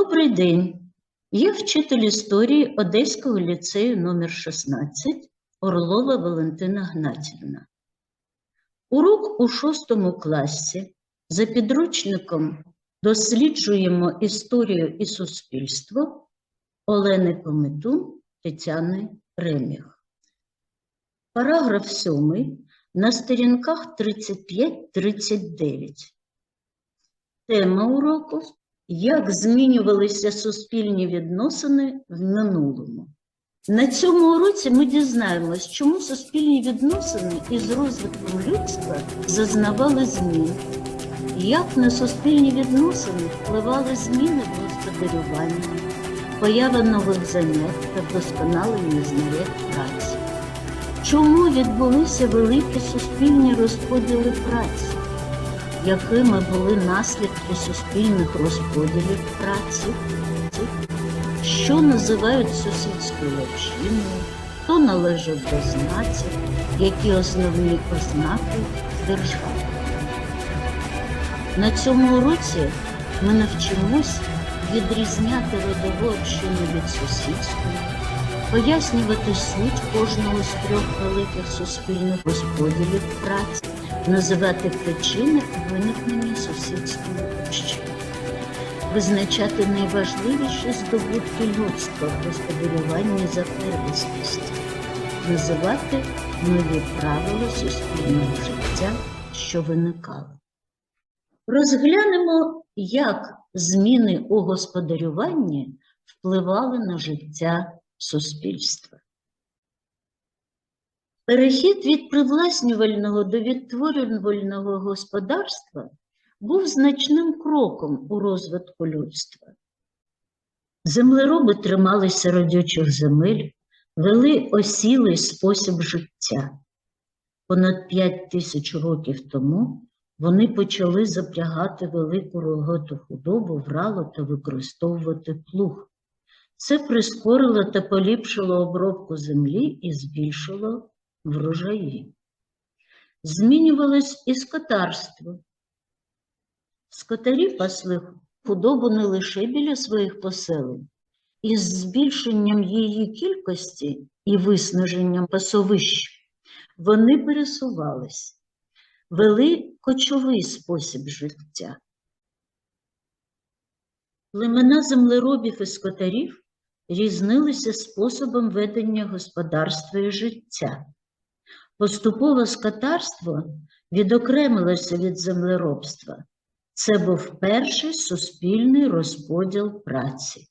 Добрий день. Я вчитель історії Одеського ліцею номер 16 Орлова Валентина Гнатівна. Урок у шостому класі за підручником досліджуємо історію і суспільство Олени Пометун Тетяни Реміх. Параграф 7 на сторінках 35-39. Тема уроку як змінювалися суспільні відносини в минулому. На цьому уроці ми дізнаємось, чому суспільні відносини із розвитком людства зазнавали змін, як на суспільні відносини впливали зміни в господарюванні, поява нових занять та вдосконалення знарядь праці. Чому відбулися великі суспільні розподіли праці? Якими були наслідки суспільних розподілів праці, що називають сусідською общиною, хто належав до знаців, які основні ознаки держави. На цьому уроці ми навчимось відрізняти родову общину від сусідської, пояснювати суть кожного з трьох великих суспільних розподілів праці називати причини виникнення сусідської общини, визначати найважливіші здобутки людства в за первісності, називати нові правила суспільного життя, що виникали. Розглянемо, як зміни у господарюванні впливали на життя суспільства. Перехід від привласнювального до відтворювального господарства був значним кроком у розвитку людства. Землероби трималися родючих земель, вели осілий спосіб життя. Понад п'ять тисяч років тому вони почали запрягати велику рогату худобу в рало та використовувати плуг. Це прискорило та поліпшило обробку землі і збільшило врожаї. Змінювалось і скотарство. Скотарі пасли худобу не лише біля своїх поселень, із збільшенням її кількості і виснаженням пасовищ вони пересувались, вели кочовий спосіб життя. Племена землеробів і скотарів різнилися способом ведення господарства і життя. Поступово скотарство відокремилося від землеробства. Це був перший суспільний розподіл праці.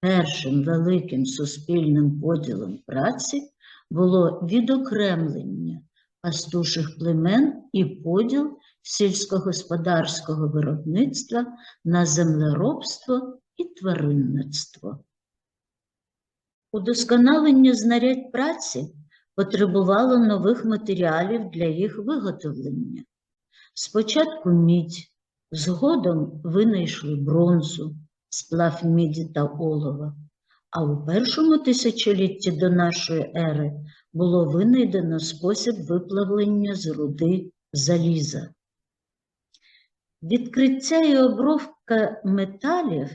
Першим великим суспільним поділом праці було відокремлення пастуших племен і поділ сільськогосподарського виробництва на землеробство і тваринництво. Удосконалення знарядь праці потребувало нових матеріалів для їх виготовлення. Спочатку мідь, згодом винайшли бронзу, сплав міді та олова, а у першому тисячолітті до нашої ери було винайдено спосіб виплавлення з руди заліза. Відкриття і обробка металів,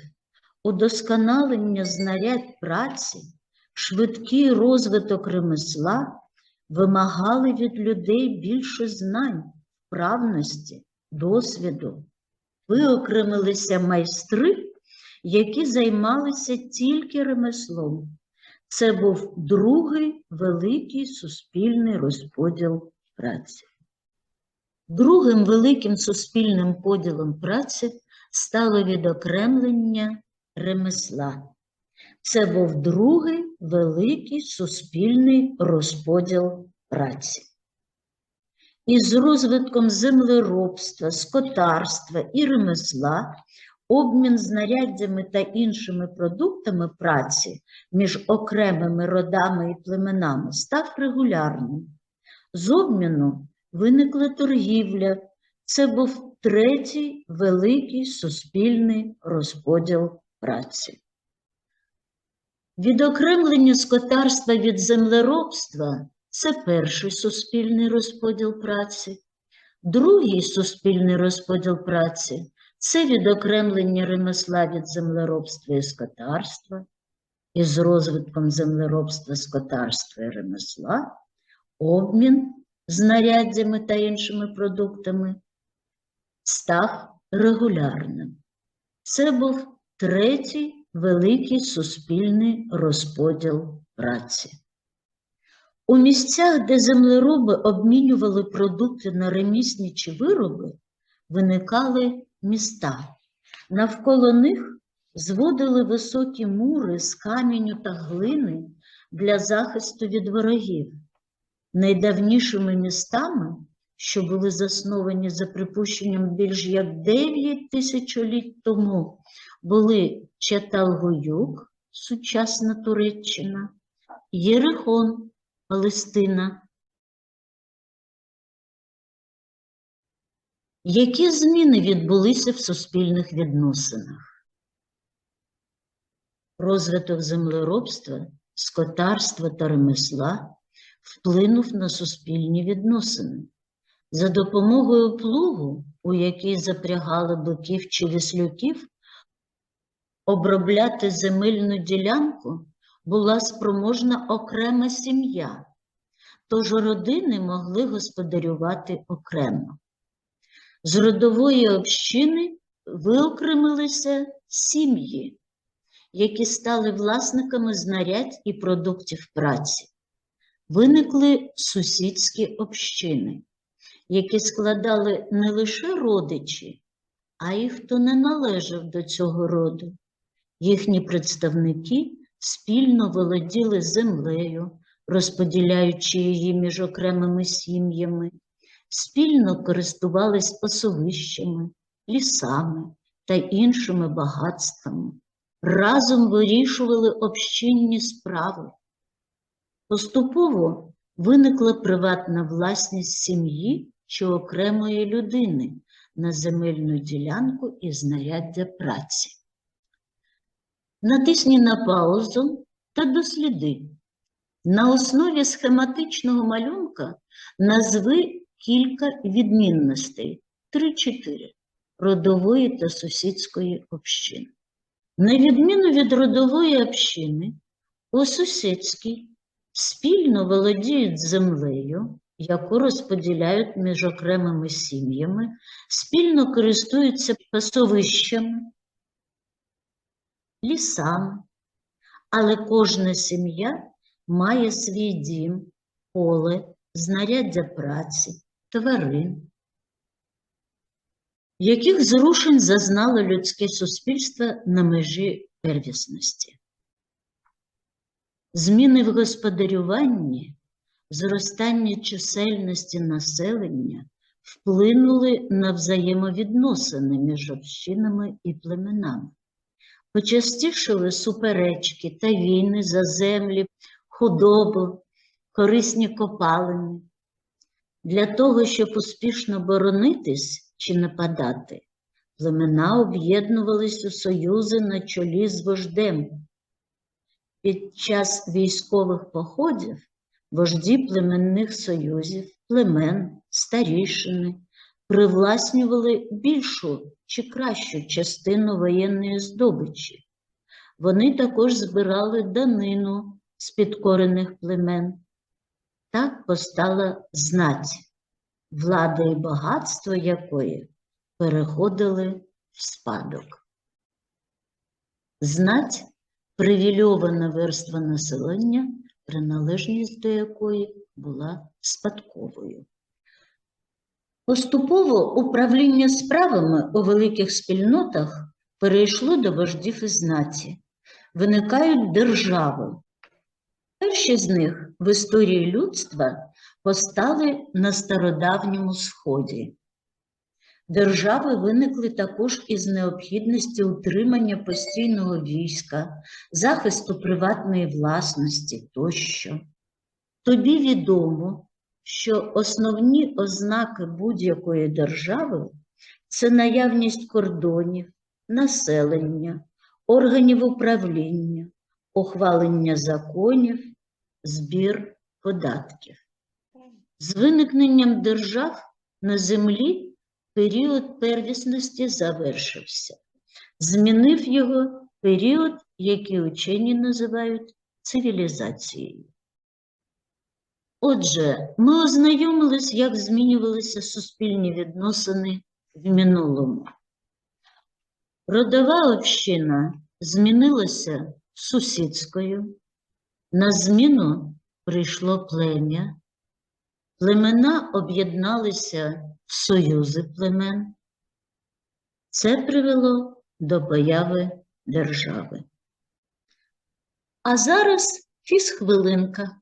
удосконалення знарядь праці швидкий розвиток ремесла вимагали від людей більше знань, вправності, досвіду. Виокремилися майстри, які займалися тільки ремеслом. Це був другий великий суспільний розподіл праці. Другим великим суспільним поділом праці стало відокремлення ремесла. Це був другий великий суспільний розподіл праці. Із розвитком землеробства, скотарства і ремесла обмін знаряддями та іншими продуктами праці між окремими родами і племенами став регулярним. З обміну виникла торгівля. Це був третій великий суспільний розподіл праці. Відокремлення скотарства від землеробства це перший суспільний розподіл праці. Другий суспільний розподіл праці Це відокремлення ремесла від землеробства і скотарства, і з розвитком землеробства, скотарства і ремесла, обмін знаряддями та іншими продуктами став регулярним. Це був третій великий суспільний розподіл праці. У місцях, де землероби обмінювали продукти на ремісничі вироби, виникали міста. Навколо них зводили високі мури з каменю та глини для захисту від ворогів. Найдавнішими містами, що були засновані за припущенням більш як 9 тисячоліть тому, були Чаталгоюк, сучасна Туреччина, Єрихон, Палестина. Які зміни відбулися в суспільних відносинах? Розвиток землеробства, скотарства та ремесла вплинув на суспільні відносини. За допомогою плугу, у який запрягали биків чи віслюків, обробляти земельну ділянку була спроможна окрема сім'я, тож родини могли господарювати окремо. З родової общини виокремилися сім'ї, які стали власниками знарядь і продуктів праці. Виникли сусідські общини, які складали не лише родичі, а й хто не належав до цього роду. Їхні представники спільно володіли землею, розподіляючи її між окремими сім'ями, спільно користувались пасовищами, лісами та іншими багатствами, разом вирішували общинні справи. Поступово виникла приватна власність сім'ї чи окремої людини на земельну ділянку і знаряддя праці. Натисні на паузу та досліди. На основі схематичного малюнка назви кілька відмінностей 3-4 родової та сусідської общини. На відміну від родової общини, у сусідській спільно володіють землею, яку розподіляють між окремими сім'ями, спільно користуються пасовищами, лісами, але кожна сім'я має свій дім, поле, знаряддя праці, тварин. Яких зрушень зазнало людське суспільство на межі первісності? Зміни в господарюванні, зростання чисельності населення вплинули на взаємовідносини між общинами і племенами. Почастішили суперечки та війни за землі, худобу, корисні копалини. Для того, щоб успішно боронитись чи нападати, племена об'єднувались у союзи на чолі з вождем. Під час військових походів вожді племенних союзів, племен, старішини привласнювали більшу чи кращу частину воєнної здобичі. Вони також збирали данину з підкорених племен. Так постала знать, влада і багатство якої переходили в спадок. Знать привільована верства населення, приналежність до якої була спадковою. Поступово управління справами у великих спільнотах перейшло до вождів і знаті. Виникають держави. Перші з них в історії людства постали на стародавньому сході. Держави виникли також із необхідності утримання постійного війська, захисту приватної власності тощо. Тобі відомо, що основні ознаки будь-якої держави це наявність кордонів, населення, органів управління, ухвалення законів, збір податків. З виникненням держав на землі період первісності завершився. Змінив його період, який учені називають цивілізацією. Отже, ми ознайомились, як змінювалися суспільні відносини в минулому. Родова община змінилася сусідською, на зміну прийшло плем'я, племена об'єдналися в союзи племен. Це привело до появи держави. А зараз фізхвилинка.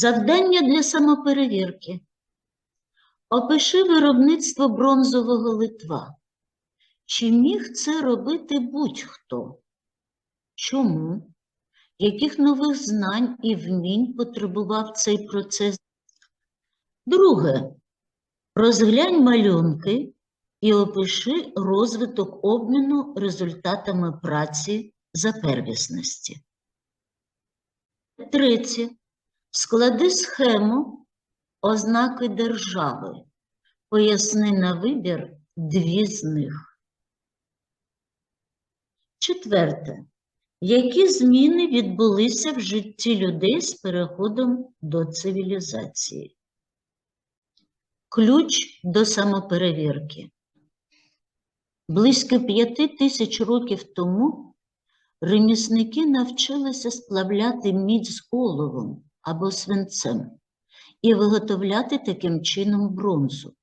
Завдання для самоперевірки. Опиши виробництво бронзового литва. Чи міг це робити будь-хто? Чому? Яких нових знань і вмінь потребував цей процес? Друге. Розглянь малюнки і опиши розвиток обміну результатами праці за первісності. Третє. Склади схему ознаки держави. Поясни на вибір дві з них. Четверте. Які зміни відбулися в житті людей з переходом до цивілізації? Ключ до самоперевірки. Близько п'яти тисяч років тому ремісники навчилися сплавляти мідь з оловом або свинцем і виготовляти таким чином бронзу.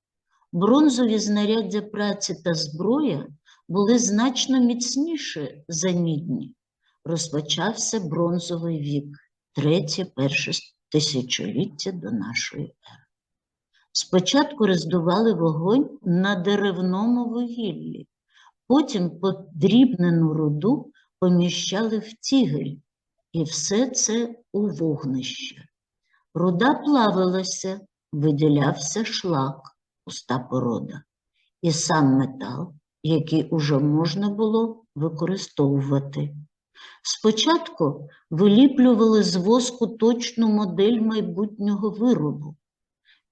Бронзові знаряддя праці та зброя були значно міцніші за мідні. Розпочався бронзовий вік, третє перше тисячоліття до нашої ери. Спочатку роздували вогонь на деревному вугіллі, потім подрібнену руду поміщали в тігель, і все це у вогнище. Руда плавилася, виділявся шлак, пуста порода, і сам метал, який уже можна було використовувати. Спочатку виліплювали з воску точну модель майбутнього виробу.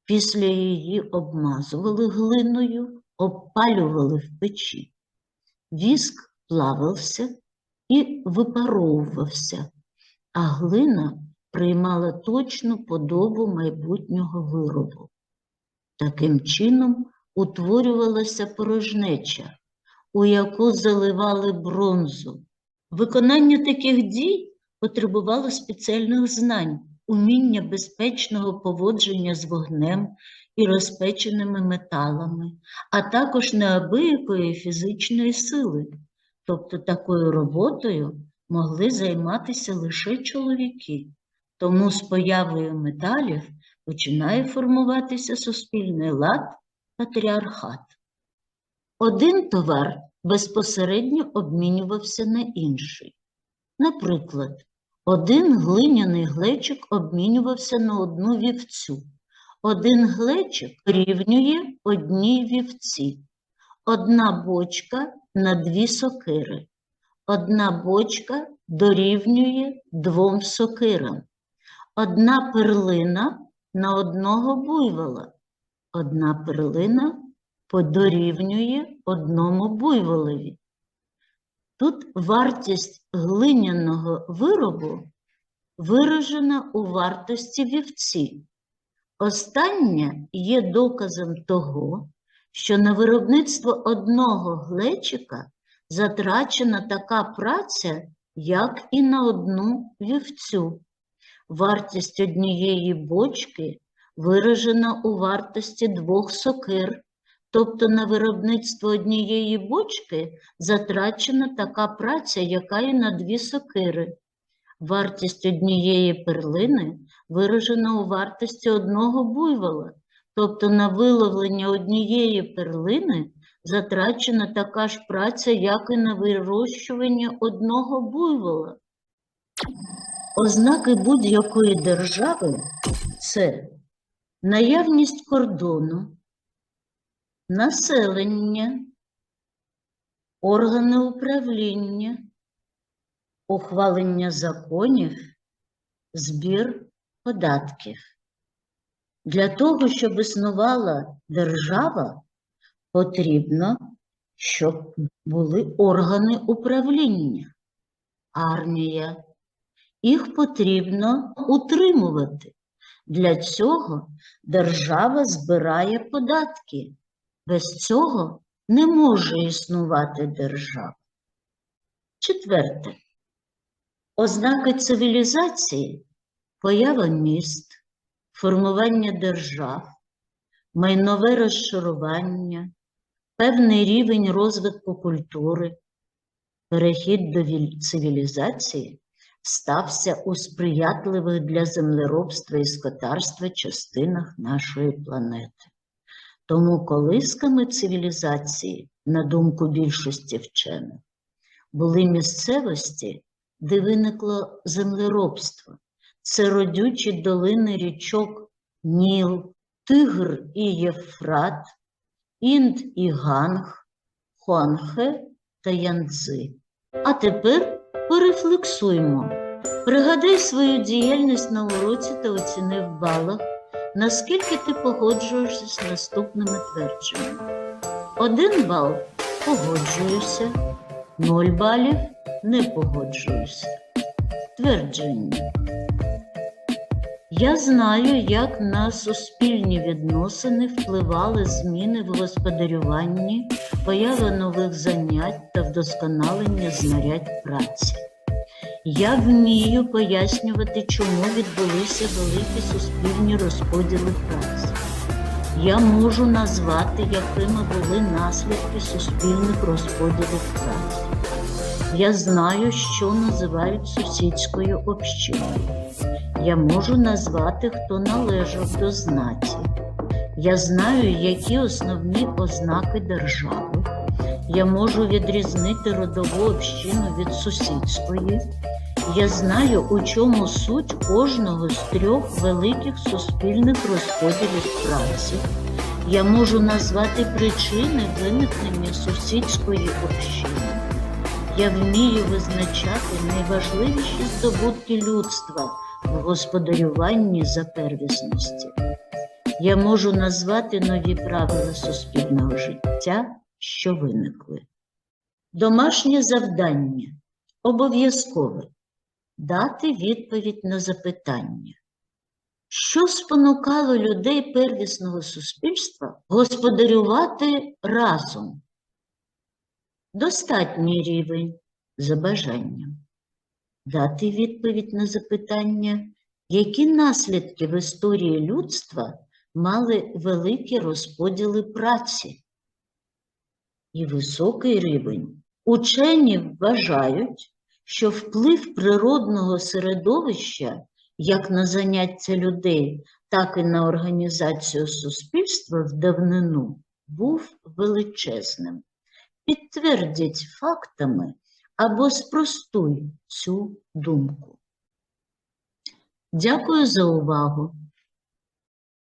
Після її обмазували глиною, обпалювали в печі. Віск плавився і випаровувався, а глина приймала точну подобу майбутнього виробу. Таким чином утворювалася порожнеча, у яку заливали бронзу. Виконання таких дій потребувало спеціальних знань, уміння безпечного поводження з вогнем і розпеченими металами, а також неабиякої фізичної сили. Тобто такою роботою могли займатися лише чоловіки. Тому з появою металів починає формуватися суспільний лад, патріархат. Один товар безпосередньо обмінювався на інший. Наприклад, один глиняний глечик обмінювався на одну вівцю. Один глечик рівнює одній вівці, одна бочка на дві сокири. Одна бочка дорівнює двом сокирам. Одна перлина на одного буйвола. Одна перлина подорівнює одному буйволові. Тут вартість глиняного виробу виражена у вартості вівці, Останнє є доказом того, що на виробництво одного глечика затрачена така праця, як і на одну вівцю. Вартість однієї бочки виражена у вартості двох сокир, тобто на виробництво однієї бочки затрачена така праця, яка і на дві сокири. Вартість однієї перлини виражена у вартості одного буйвола, тобто на виловлення однієї перлини затрачена така ж праця, як і на вирощування одного буйвола. Ознаки будь-якої держави це наявність кордону, населення, органи управління, ухвалення законів, збір податків. Для того, щоб існувала держава, потрібно, щоб були органи управління, армія. Їх потрібно утримувати. Для цього держава збирає податки. Без цього не може існувати держава. Четверте. Ознаки цивілізації поява міст, формування держав, майнове розшарування, певний рівень розвитку культури, перехід до цивілізації стався у сприятливих для землеробства і скотарства частинах нашої планети. Тому колисками цивілізації, на думку більшості вчених, були місцевості, де виникло землеробство. Це родючі долини річок Ніл, Тигр і Єфрат, Інд і Ганг, Хуанхе та Янцзи. А тепер порефлексуймо. Пригадай свою діяльність на уроці та оціни в балах, наскільки ти погоджуєшся з наступними твердженнями. Один бал погоджуюся, нуль балів не погоджуюся. Твердження. Я знаю, як на суспільні відносини впливали зміни в господарюванні, поява нових занять та вдосконалення знарядь праці. Я вмію пояснювати, чому відбулися великі суспільні розподіли праці. Я можу назвати, якими були наслідки суспільних розподілів праці. Я знаю, що називають сусідською общиною. Я можу назвати, хто належав до знаті. Я знаю, які основні ознаки держави. Я можу відрізнити родову общину від сусідської. Я знаю, у чому суть кожного з трьох великих суспільних розподілів праці. Я можу назвати причини виникнення сусідської общини. Я вмію визначати найважливіші здобутки людства в господарюванні за первісності. Я можу назвати нові правила суспільного життя, що виникли. Домашнє завдання обов'язкове дати відповідь на запитання. Що спонукало людей первісного суспільства господарювати разом? Достатній рівень за бажанням. Дати відповідь на запитання, які наслідки в історії людства мали великі розподіли праці і високий рівень. Учені вважають, що вплив природного середовища як на заняття людей, так і на організацію суспільства в давнину був величезним. Підтвердіть фактами або спростуй цю думку. Дякую за увагу.